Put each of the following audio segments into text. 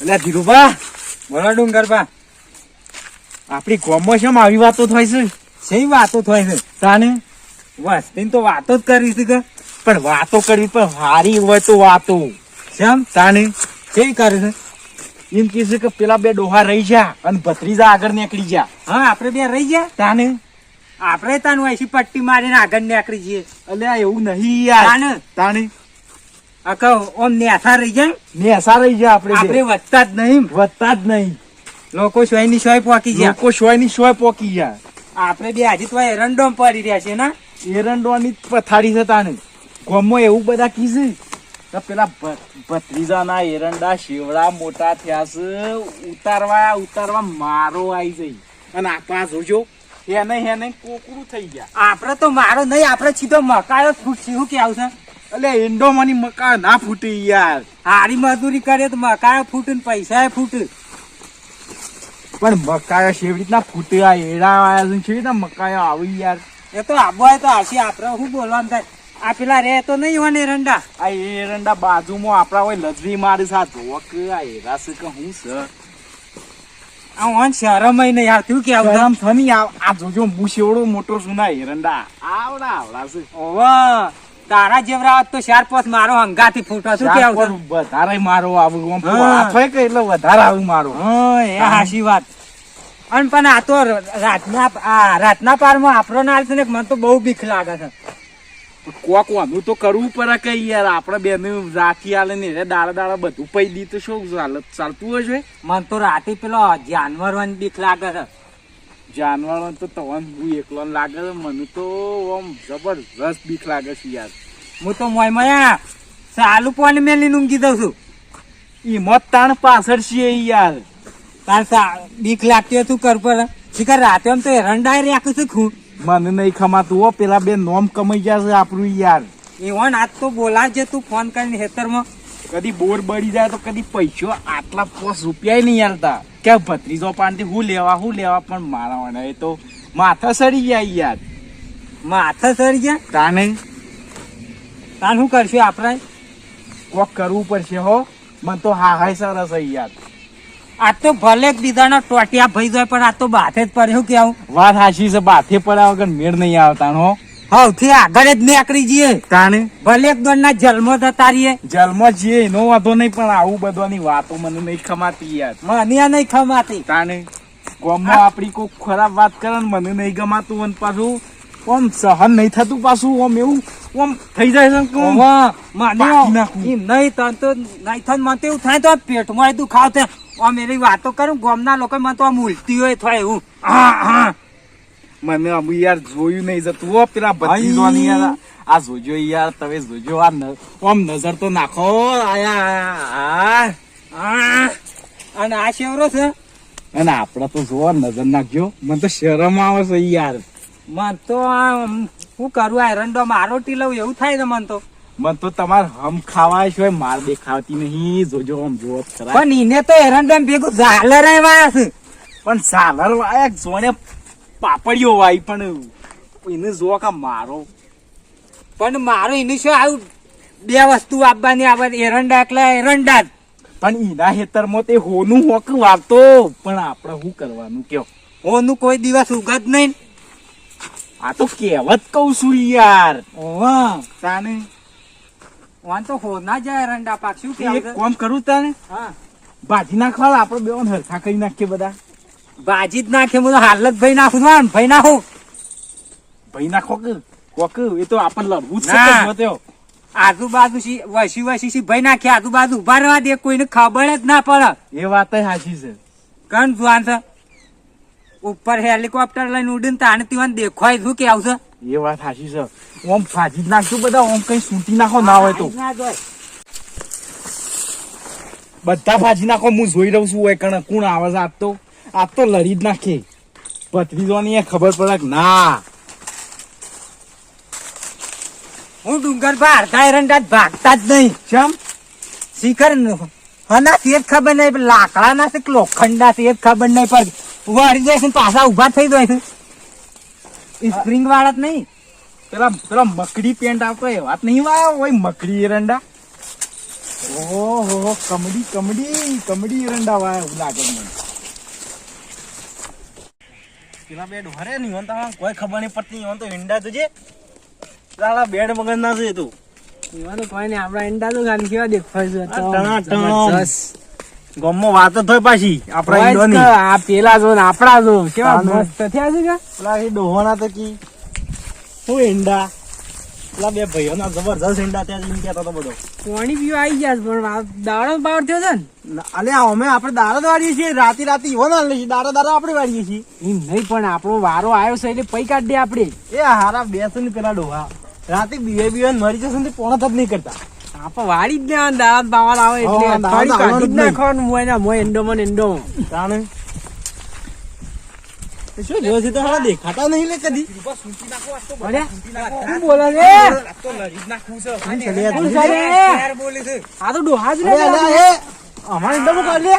એટલે ધીરુભા, બોલો ડુંગરભા આપડી કોમો શેમ આવી વાતો થાય છે? શેની વાતો થાય છે? તાને? વસ્તી તો વાતો જ કરી છે કે? પણ વાતો કરવી પણ હારી હોય તો વાતો. શેમ? તાને? કેવી કરે છે? એમ કે છે કે પેલા બે ડોહા રહી જા અને ભત્રીજા આગળ નીકળી જા હા, આપણે બે રહી ગયા? તાને? આપણે તાનું અહીંથી પટ્ટી મારીને આગળ નીકળી જઈએ. એટલે એવું નહીં યાર. તાને? તાને? આ કહો ઓમ નેસા રહી જાય? નેસા રહી જાય આપણે આપણે વધતા જ નહીં વધતા જ નહીં. લોકો સોયની સોય પોકી ગયા. લોકો શોયની સોય પોકી ગયા. આપણે બે આજે તો એરંડોમ પડી રહ્યા છે ને? એરંડોની પથારી છે તાને. ગોમમાં એવું બધા કીધું. તો પેલા ભત્રીજાના એરંડા શેવડા મોટા થયા છે. ઉતારવા ઉતારવા મારો આવી જઈ. અને આપા જોજો એને એને કોકરું થઈ ગયા. આપણે તો મારો નહીં આપણે સીધો મકાયો ફૂટશે શું કેવું છે? એટલે એંડો મની મકા ના ફૂટી યાર. હારી મજૂરી કરે તો મકાયો ફૂટે ને પૈસા ફૂટે. પણ મકાયો શેવી રીતના ફૂટ્યા એડા આવ્યા છે કેવી રીતના મકાયા આવી યાર? એ તો આબો હોય તો આશી આપણે શું બોલવાનું થાય? આ પેલા રે તો નહીં હોય ને એરંડા આ એરંડા બાજુમાં આપણા હોય લજરી મારી સાથે જોવો કે આ એરા છે કે હું છે? આ ઓન નહીં આવતું. કેવું છે ગરમ થની આ આ જોજો હું મોટો છું એરંડા. આવડા આવડા છે. ઓવા તારા જેવરા તો ચાર પાંચ મારો હંગાથી ફૂટો શું વધારે મારો આવું આમ હા. કે એટલે વધારે આવું મારો. હા એ હાસી વાત. અને પણ આ તો રાતના આ રાતના પારમાં આપણો ના છે ને મને તો બહુ બીક લાગે છે. કોક વાનું તો કરવું પડે કે યાર આપણે બેન રાખી આલે ને એટલે દાડા દાડા બધું પૈ દી તો શું ચાલત ચાલતું હોય મને તો રાતે પેલો જાનવર બીક લાગે છે. જાનવરો તો તવન હું એકલો લાગે છે મને તો આમ જબરજસ્ત બીક લાગે છે યાર. હું તો મોય મયા ચાલુ પાણી મેલી ઊંઘી દઉં છું. ઈ મત તાણ પાછળ છીએ યાર. તાર બીક લાગતી હતું કર પર શિકાર રાતે આમ તો એરંડા રાખું છું ખું મને નહીં ખમાતું હો. પેલા બે નોમ કમાઈ જશે આપણું યાર. એવન આજ તો બોલાવજે તું ફોન કરીને હેતરમાં કદી બોર બળી જાય તો કદી પૈસો આટલા પોસ રૂપિયા નહીં આલતા કે ભત્રીજો પાનથી હું લેવા હું લેવા પણ મારા વાળા એ તો માથા સડી ગયા યાર. માથા સડી ગયા? તાને? તાન શું કરશું આપણે કોક કરવું પડશે હો. મને તો હા હાય સરસ યાર. આ તો ભલે બીજાના ટોટિયા ભઈ જાય પણ આ તો બાથે જ પડ્યું કેવું વાત હાશી છે બાથે પડ્યા વગર મેળ નહીં આવતા હો. સૌથી આગળ જ નીકળી જઈએ. તાને ભલે એક દોડના જલમો થતા રહીએ. જલમો જઈએ એનો વાંધો નહીં પણ આવું બધાની વાતો મને નહીં ખમાતી યાર. મને નહીં ખમાતી. તાને ગોમમાં આપડી કોઈ ખરાબ વાત કરે ને મને નહીં ગમાતું અને પાછું. ઓમ સહન નહીં થતું પાછું ઓમ એવું ઓમ થઈ જાય છે મને નહીં તો નહીં થાય તો પેટમાં દુખાવ થાય. આમ એની વાતો કરું ગામના લોકો મને તો આમ ઉલટી હોય થાય એવું. મને આમ યાર જોયું નહીં જતું હો પેલા ભત્રીજોની યાર. આ જોજો યાર તમે જોજો આ ન- આમ નજર તો નાખો આયા. અને આ શેવરો છે? અને આપડે તો જોવા નજર નાખજો. મને તો શરમ આવે છે યાર. મને તો શું કરું આ રંડો મારો ટીલવ એવું થાય છે મને તો. મને તો તમાર હમ ખાવા છે માર દેખાતી નહીં. જોજો આમ જોવો જ ખરા પણ એને તો એરંડો ભેગું ઝાલર વાસ પણ ઝાલર વાયા જોને પાપડીઓ વાય પણ. એને જો કા મારો. પણ મારો એને શું આવું બે વસ્તુ આપવાની આવે એરંડા એટલે એરંડા પણ એના હેતરમાં તે હોનું હોક વારતો પણ આપણે શું કરવાનું કયો? હોનું કોઈ દિવસ ઉગત નહીં. આ તો કહેવત કહું છું યાર. ઓવા તાને વાન તો હો ના જાય રંડા પાક. શું એક કોમ કરું તને? હા. ભાજી નાખવા આપણે બે હરખા કરી નાખીએ બધા. ભાજી જ નાખે હું હાલ જ ભાઈ નાખું છું ભાઈ નાખું. ભાઈ નાખો કે કોક એ તો આપણને લડવું જ છે. કે. આજુબાજુ સી વસી વસી સી ભાઈ નાખે આજુબાજુ ઊભા રહેવા દે કોઈને ખબર જ ના પડે. એ વાત સાચી છે. કણ જોવાન છે? ઉપર હેલિકોપ્ટર લઈને ઉડીને તાણે તીવાને દેખાય શું કે આવશે એ વાત સાચી છે. ઓમ ભાજી જ નાખજો બધા ઓમ કઈ સૂટી નાખો ના હોય તો. ના. બધા ભાજી નાખો હું જોઈ રહ્યું છું હોય કણ કોણ આવે છે? આજ તો આજ તો લડી જ નાખે. ભત્રીજોની એ ખબર પડે કે ના. હું ડુંગર પર અડધા એરંડા ભાગતા જ નહીં. ચમ? શિખર હના તે જ ખબર નહીં લાકડા લાકડાના છે લોખંડ ના તે જ ખબર નહીં પણ વાળી જાય છે પાછા ઊભા થઈ જાય છે. સ્પ્રિંગ વાળા જ નહીં. પેલા પેલા મકડી પેન્ટ આવતો એ વાત નહીં વાયો ઓય મકડી એરંડા. ઓહો કમડી કમડી કમડી એરંડા વાય એવું લાગે મને. પેલા બેડ હરે નહીં હોન તો કોઈ ખબર નહીં પડતી હોન તો ઈંડા તો જે પેલા બેડ મગજ ના છે તું. એવાનું કોઈ નહીં આપણા ઈંડા તો ગામ કેવા દેખાય છે તો આ ટણાટણ. વાત જ થાય પાછી આપણા ઈંડોની આ પેલા જો ને આપણા જો કેવા મસ્ત થયા છે કે? પેલા એ ડોહોના તો કી શું ઈંડા? પેલા બે ભાઈઓના જબરજસ્ત ઈંડા ત્યાં જઈને કહેતો હતો બધો. પાણી પીવા આવી ગયા પણ દાડો પાવર થયો છે ને? અલે અમે આપણે દારો વાળીએ છીએ રાતી રાતી ઈવો ના લઈએ દારો દારો આપણે વાળીએ છીએ. એમ નહીં પણ આપણો વારો આવ્યો છે એટલે પૈ કાઢ દે આપણે. એ હારા બેસો ને પેલા ડોહા. રાતે બીવે બીવે મરી જશે ને પોણા તક નહીં કરતા. આપણે વાળી જ દેવાનું દાડા બાવળ આવે એટલે હા, કાઢી જ આવવાનું જ નહીં. નાખવાનું મોય ના મોય એંડોમાં ને એંડોમાં. તાણે શું જોયો છે તો હારા દેખાતા નહીં લે કદી શું બોલે છે? આ તો ડોહા જ અમારે ઈંડા મુકાવ લે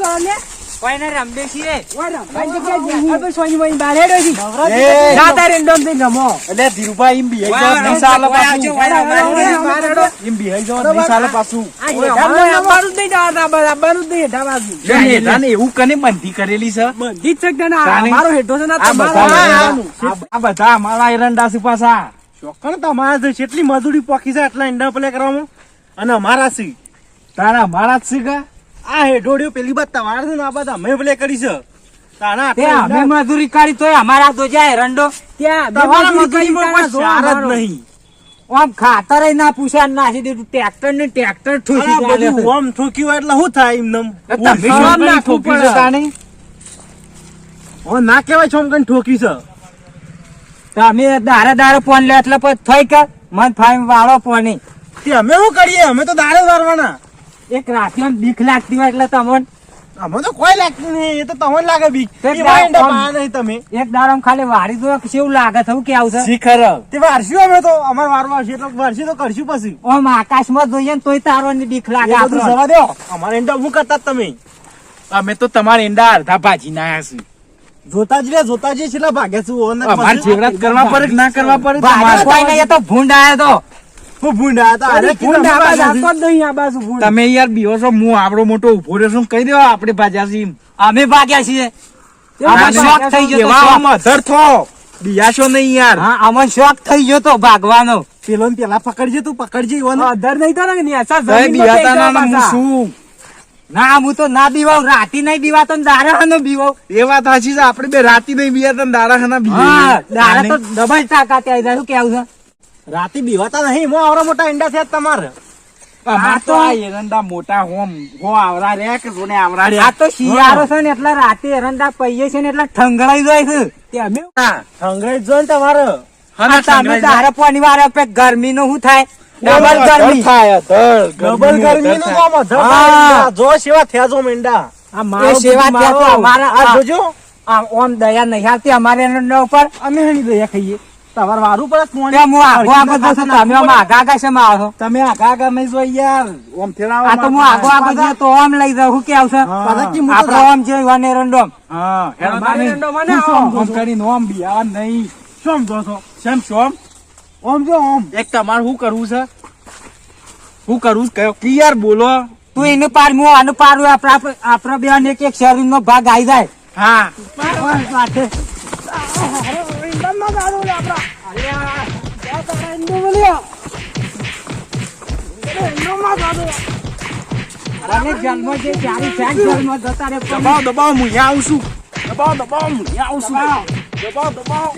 કરો ને. કોઈ ના રમદે છીએ ઓય રમવાની જગ્યાએ જ્યાં. અરે ભાઈ સોની મોની બહાર હેડો છે. એ, જા તારે એંડોમાં જઈને રમો. એટલે ધીરુભાઈ એમ બિહાઈ વાહ, જાવ રમતો નહીં સાલે કોઈ આવજો, પાછું વાહ, રમવાનું બહાર હેડો. એમ બિહાઈ જાવ નહીં સાલે પાછું. આ હેઠામાં આવવાનું જ નહીં જવાનું, આ બાજુ આવવાનું જ નહીં હેઠા બાજુ. એવું કને બંધી કરેલી છે? બધી જ છે કે ના, તાની. અમારો હેઠો છે આ આ બધા. અમારા એરંડા છે પાછા. ચોક્કસ તમારા જેટલી મજૂરી પોકી છે એટલા ઈંડા પ્લે કરવામાં. અને અમારા છે. તારા અમારા જ છે કા? આ હેઠોડિયો પેલી બાદ તમારે છે ને આ બધા અમે ભલે કરી છે. અમે મજૂરી કરી અમારા તો જાય રંડો. ત્યાં નહીં. આમ ખાતર ના પૂછા નાખી દીધું ટ્રેક્ટર ટ્રેક્ટર હોય એટલે શું થાય ઠોક્યું છે ના કઈ ઠોકી છે. અમે દારે દારે ફોન લે એટલે પછી થઈ કે મન ફાઈ વાળો ફોન તે અમે શું કરીએ? અમે તો દારે વારવાના. એક રાખ્યો બીક લાગતી હોય એટલે તમને અમે તો કોઈ લાગતું નહીં એ તો તમને લાગે બીક. તે નહીં તમે. એક ખાલી કેવું લાગે થવું કે આવશે શિખર. તે વારસ્યું અમે તો અમાર વારવા છે એટલે વારસી તો કરશું પછી. આમ આકાશમાં જોઈએ ને તોય તારો ની બીક લાગે બધું જવા દો. અમારે ઈંડા હું કરતા તમે? અમે તો તમારા ઈંડા અડધા ભાજી ના છે જોતા જ રે જોતા જ છેલ્લા ભાગે છું. અમારે જેવડા કરવા પડે ના કરવા પડે? કોઈ નહીં, એ તો ભૂંડ આયો તો. તમે યાર બીઓ છો હું આપડો મોટો ઊભો રહ્યો છું કહી દેવા આપડે ભાજ્યા છીએ અમે ભાગ્યા છીએ. શોખ થઈ ગયો તો એવા શોખ. આમ અધર થો. બિયાશો નહીં યાર. હા આમાં શોખ થઈ ગયો તો ભાગવાનો. પેલો પેલા પકડજે તું પકડજે ઈવોને. અધર નહીં તો ને નેસા હું શું ના હું તો ના બીવાવ રાતી નહીં બીવાતો ને દારાનો બીવાવ એ વાત સાચી છે આપણે બે રાતી નહીં બીવા ને દાડા ખાના હા દારા તો ડબલ શું કેવું છે? રાતે બીવાતા નહીં હું આવરા મોટા ઈંડા થયા તમારે. અમાર તો આ એરંડા મોટા હોમ હો આવરા રે કે જોને આવરા રે આ તો શિયાળો છે ને એટલે રાતે એરંડા પૈયે છે ને એટલે ઠંગડાઈ જાય છે. તે અમે અંગ્રેજ જો ને તમારે. હા, તમે દારા પાણી વારે પે ગરમી નું શું થાય? ડબલ ગરમી. થાય ડબલ ગરમી નું કામ અધર જો સેવા થયા જો મીંડા. આ મારો સેવા થયા તો અમારા આ જોજો. આ ઓમ દયા નહીં આવતી અમારે ઉપર. અમે હણી દયા ખાઈએ. તમારે વારું પડે કોણ હું આગો આગો છું. તમે આમ આગા આગા શેમ આવો તમે આગા આગા મે જોઈ યાર. ઓમ ફેરાવો આ તો હું આગો આગો જો તો ઓમ લઈ જાઉં. હું કે આવશે? હા. આપણો ઓમ છે વન એરંડો હા હેડો તમે. એરંડો મને ઓમ? કરીને ઓમ બિયાવા નહીં. શું જો છો શેમ શોમ ઓમ? જો ઓમ. એક તમારે શું કરવું છે? હું કરવું છે? કયો? ક્લિયર બોલો. તું એનું પાર હું આનું પાર આપણા આપણા બે એક એક શરીર નો ભાગ આવી જાય. હા. દબાવ દબાવ હું આવું છું. દબાવ દબાવ હું આવું છું. દબાવ. દબાવ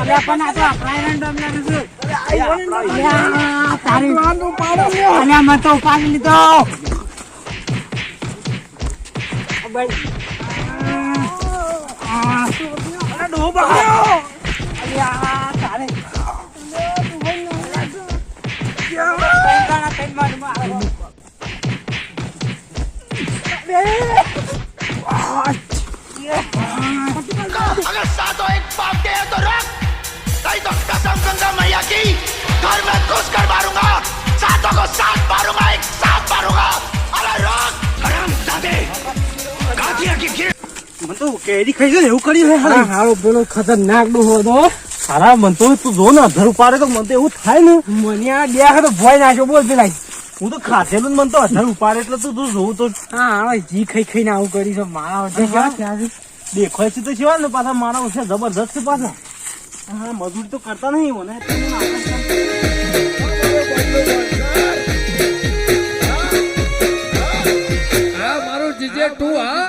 અરે પણ આ તો આપણા એરંડો અમને નથી. તારી. અલ્યા મને તો ઉપાડી લીધો. અરે, અલ્યા, मांगते हैं तो रख नहीं तो कसम गंगा मैया की घर में घुस कर मारूंगा सातों को साथ मारूंगा एक साथ मारूंगा अरे रख हराम दादे गाठिया की गिर મને તો કેરી ખાઈ ગયો એવું કર્યું હે હા હારો પેલો ખતરનાક ડો હતો. સારા મન તો તું જો ને અધર ઉપાડે તો મને તો એવું થાય ને. મને આ બે તો ભય નાખ્યો બોલ પેલા. હું તો ખાધેલું મન તો અધર ઉપાડે એટલે તું તું જોઉં તો. હા જી ખાઈ ખાઈને આવું કરીશ મારા દેખાય છે તો સિવાય ને પાછા મારા ઓછા જબરદસ્ત છે પાછા. હા મજૂરી તો કરતા નહીં મને મારું જીજે ટુ, હા.